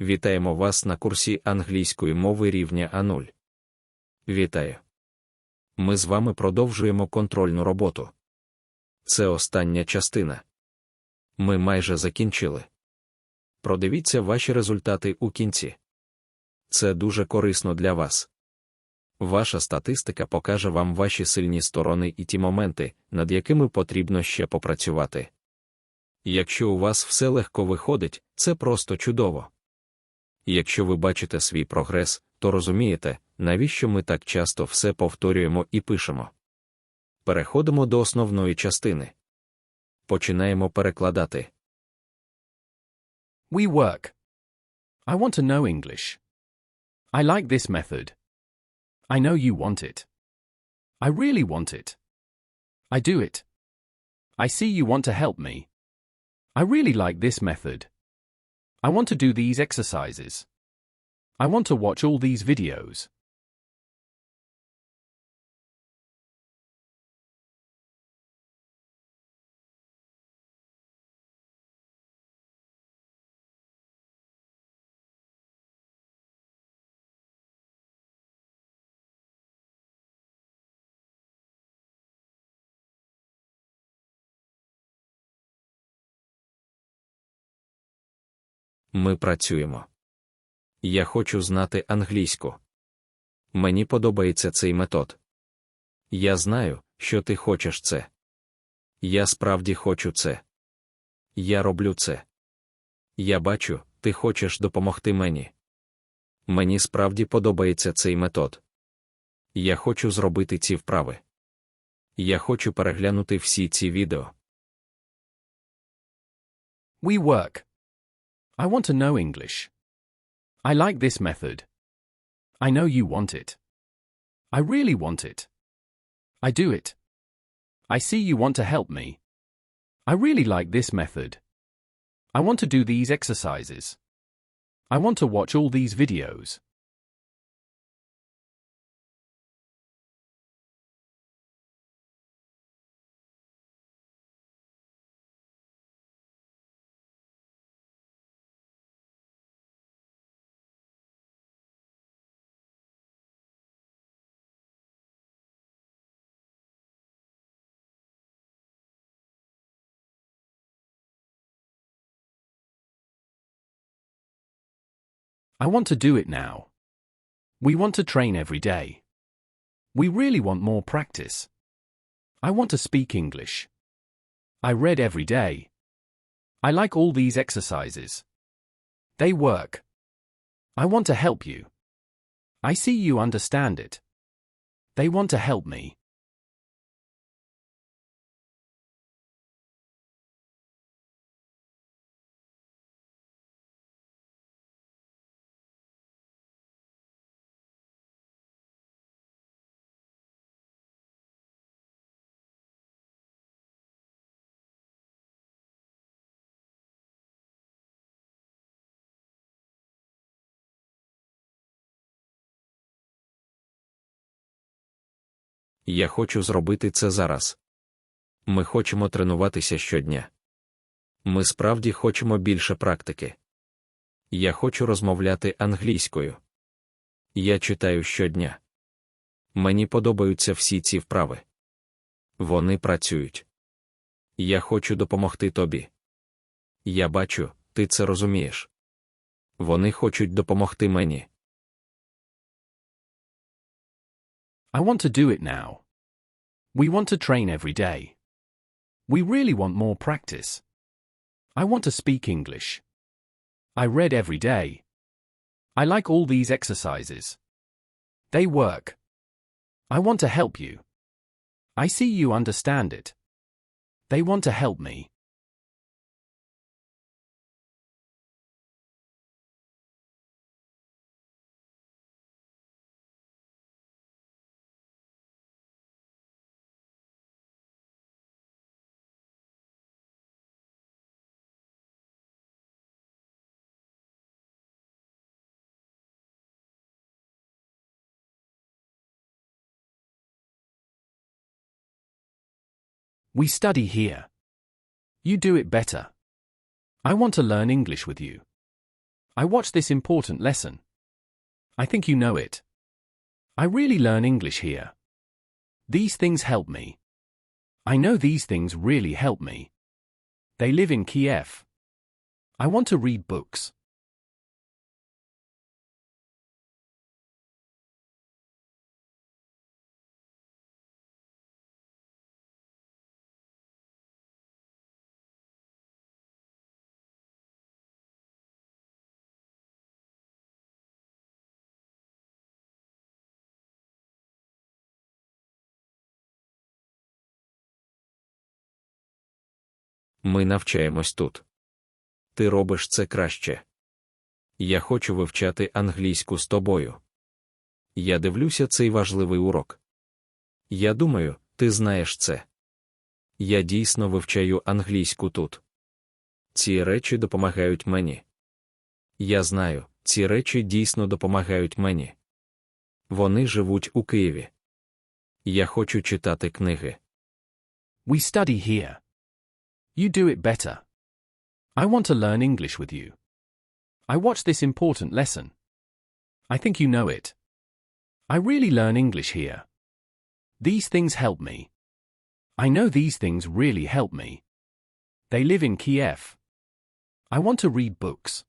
Вітаємо вас на курсі англійської мови рівня А0. Вітаю! Ми з вами продовжуємо контрольну роботу. Це остання частина. Ми майже закінчили. Продивіться ваші результати у кінці. Це дуже корисно для вас. Ваша статистика покаже вам ваші сильні сторони і ті моменти, над якими потрібно ще попрацювати. Якщо у вас все легко виходить, це просто чудово. Якщо ви бачите свій прогрес, то розумієте, навіщо ми так часто все повторюємо і пишемо. Переходимо до основної частини. Починаємо перекладати. We work. I want to know English. I like this method. I know you want it. I really want it. I do it. I see you want to help me. I really like this method. I want to do these exercises. I want to watch all these videos. Ми працюємо. Я хочу знати англійську. Мені подобається цей метод. Я знаю, що ти хочеш це. Я справді хочу це. Я роблю це. Я бачу, ти хочеш допомогти мені. Мені справді подобається цей метод. Я хочу зробити ці вправи. Я хочу переглянути всі ці відео. We work. I want to know English. I like this method. I know you want it. I really want it. I do it. I see you want to help me. I really like this method. I want to do these exercises. I want to watch all these videos. I want to do it now. We want to train every day. We really want more practice. I want to speak English. I read every day. I like all these exercises. They work. I want to help you. I see you understand it. They want to help me. Я хочу зробити це зараз. Ми хочемо тренуватися щодня. Ми справді хочемо більше практики. Я хочу розмовляти англійською. Я читаю щодня. Мені подобаються всі ці вправи. Вони працюють. Я хочу допомогти тобі. Я бачу, ти це розумієш. Вони хочуть допомогти мені. I want to do it now. We want to train every day. We really want more practice. I want to speak English. I read every day. I like all these exercises. They work. I want to help you. I see you understand it. They want to help me. We study here. You do it better. I want to learn English with you. I watch this important lesson. I think you know it. I really learn English here. These things help me. I know these things really help me. They live in Kiev. I want to read books. Ми навчаємось тут. Ти робиш це краще. Я хочу вивчати англійську з тобою. Я дивлюся цей важливий урок. Я думаю, ти знаєш це. Я дійсно вивчаю англійську тут. Ці речі допомагають мені. Я знаю, ці речі дійсно допомагають мені. Вони живуть у Києві. Я хочу читати книги. We study here. You do it better. I want to learn English with you. I watch this important lesson. I think you know it. I really learn English here. These things help me. I know these things really help me. They live in Kiev. I want to read books.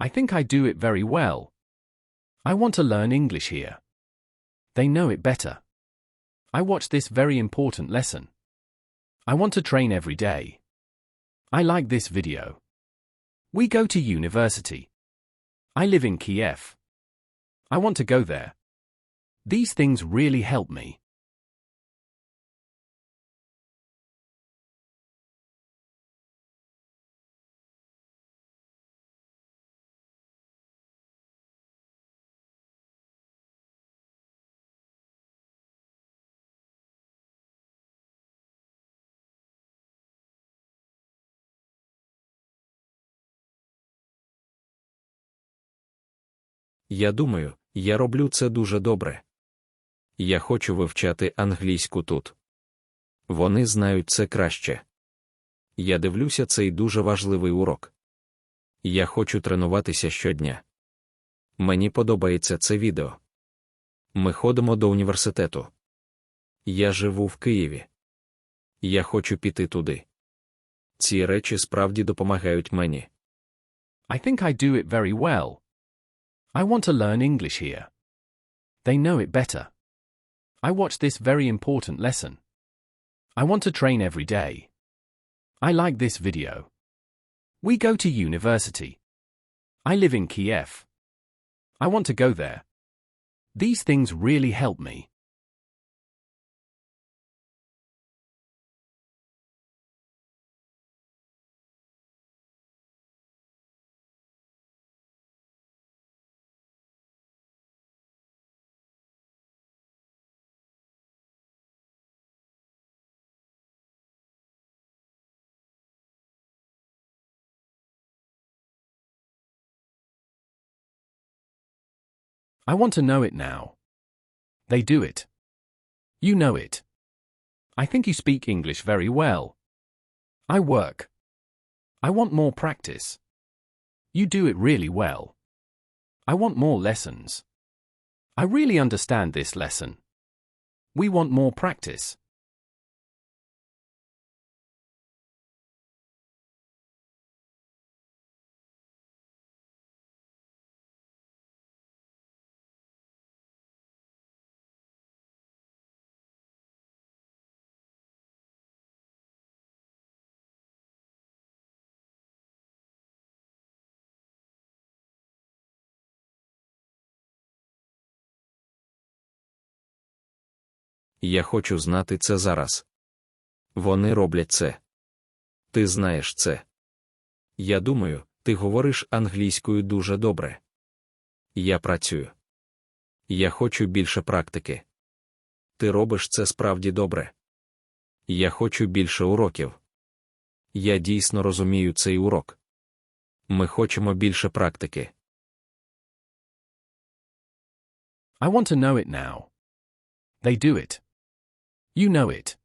I think I do it very well. I want to learn English here. They know it better. I watch this very important lesson. I want to train every day. I like this video. We go to university. I live in Kiev. I want to go there. These things really help me. Я думаю, я роблю це дуже добре. Я хочу вивчати англійську тут. Вони знають це краще. Я дивлюся цей дуже важливий урок. Я хочу тренуватися щодня. Мені подобається це відео. Ми ходимо до університету. Я живу в Києві. Я хочу піти туди. Ці речі справді допомагають мені. I think I do it very well. I want to learn English here. They know it better. I watch this very important lesson. I want to train every day. I like this video. We go to university. I live in Kiev. I want to go there. These things really help me. I want to know it now. They do it. You know it. I think you speak English very well. I work. I want more practice. You do it really well. I want more lessons. I really understand this lesson. We want more practice. Я хочу знати це зараз. Вони роблять це. Ти знаєш це. Я думаю, ти говориш англійською дуже добре. Я працюю. Я хочу більше практики. Ти робиш це справді добре. Я хочу більше уроків. Я дійсно розумію цей урок. Ми хочемо більше практики. I want to know it now. They do it. You know it.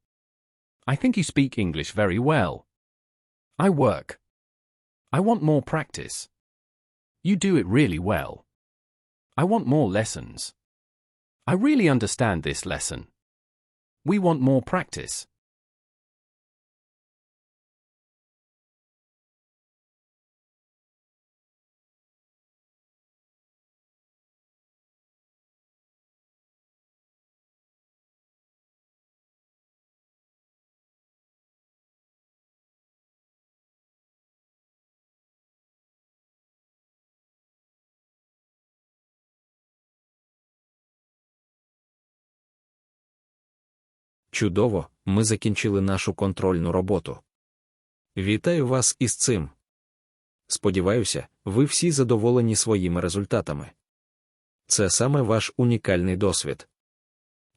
I think you speak English very well. I work. I want more practice. You do it really well. I want more lessons. I really understand this lesson. We want more practice. Чудово, ми закінчили нашу контрольну роботу. Вітаю вас із цим. Сподіваюся, ви всі задоволені своїми результатами. Це саме ваш унікальний досвід.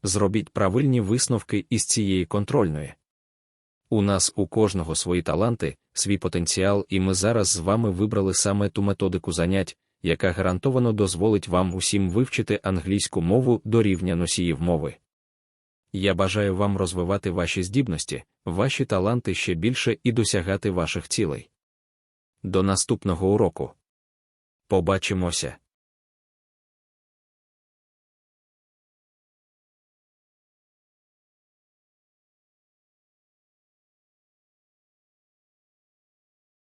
Зробіть правильні висновки із цієї контрольної. У нас у кожного свої таланти, свій потенціал, і ми зараз з вами вибрали саме ту методику занять, яка гарантовано дозволить вам усім вивчити англійську мову до рівня носіїв мови. Я бажаю вам розвивати ваші здібності, ваші таланти ще більше і досягати ваших цілей. До наступного уроку. Побачимося!